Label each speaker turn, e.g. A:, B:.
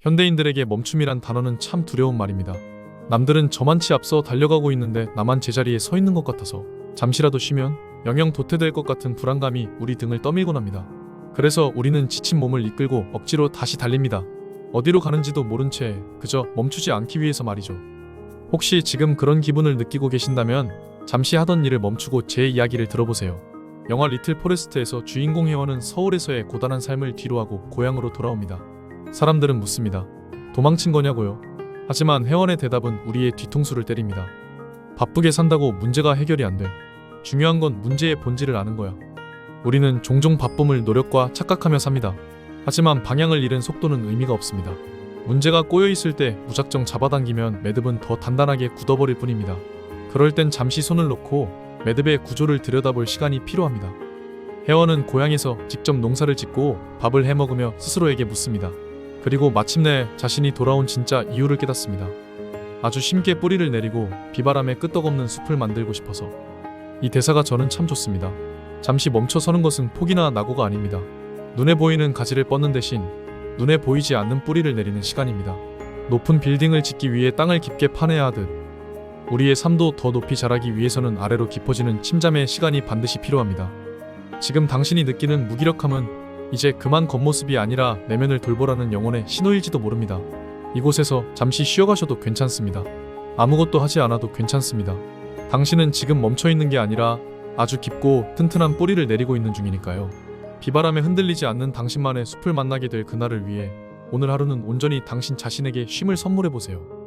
A: 현대인들에게 멈춤이란 단어는 참 두려운 말입니다. 남들은 저만치 앞서 달려가고 있는데 나만 제자리에 서 있는 것 같아서 잠시라도 쉬면 영영 도태될 것 같은 불안감이 우리 등을 떠밀곤 합니다. 그래서 우리는 지친 몸을 이끌고 억지로 다시 달립니다. 어디로 가는지도 모른 채 그저 멈추지 않기 위해서 말이죠. 혹시 지금 그런 기분을 느끼고 계신다면 잠시 하던 일을 멈추고 제 이야기를 들어보세요. 영화 리틀 포레스트에서 주인공 혜원은 서울에서의 고단한 삶을 뒤로하고 고향으로 돌아옵니다. 사람들은 묻습니다. 도망친 거냐고요? 하지만 혜원의 대답은 우리의 뒤통수를 때립니다. 바쁘게 산다고 문제가 해결이 안 돼. 중요한 건 문제의 본질을 아는 거야. 우리는 종종 바쁨을 노력과 착각하며 삽니다. 하지만 방향을 잃은 속도는 의미가 없습니다. 문제가 꼬여 있을 때 무작정 잡아당기면 매듭은 더 단단하게 굳어버릴 뿐입니다. 그럴 땐 잠시 손을 놓고 매듭의 구조를 들여다볼 시간이 필요합니다. 혜원은 고향에서 직접 농사를 짓고 밥을 해 먹으며 스스로에게 묻습니다. 그리고 마침내 자신이 돌아온 진짜 이유를 깨닫습니다. 아주 심게 뿌리를 내리고 비바람에 끄떡없는 숲을 만들고 싶어서. 이 대사가 저는 참 좋습니다. 잠시 멈춰 서는 것은 포기나 낙오가 아닙니다. 눈에 보이는 가지를 뻗는 대신 눈에 보이지 않는 뿌리를 내리는 시간입니다. 높은 빌딩을 짓기 위해 땅을 깊게 파내야 하듯 우리의 삶도 더 높이 자라기 위해서는 아래로 깊어지는 침잠의 시간이 반드시 필요합니다. 지금 당신이 느끼는 무기력함은 이제 그만 겉모습이 아니라 내면을 돌보라는 영혼의 신호일지도 모릅니다. 이곳에서 잠시 쉬어가셔도 괜찮습니다. 아무것도 하지 않아도 괜찮습니다. 당신은 지금 멈춰 있는 게 아니라 아주 깊고 튼튼한 뿌리를 내리고 있는 중이니까요. 비바람에 흔들리지 않는 당신만의 숲을 만나게 될 그날을 위해 오늘 하루는 온전히 당신 자신에게 쉼을 선물해 보세요.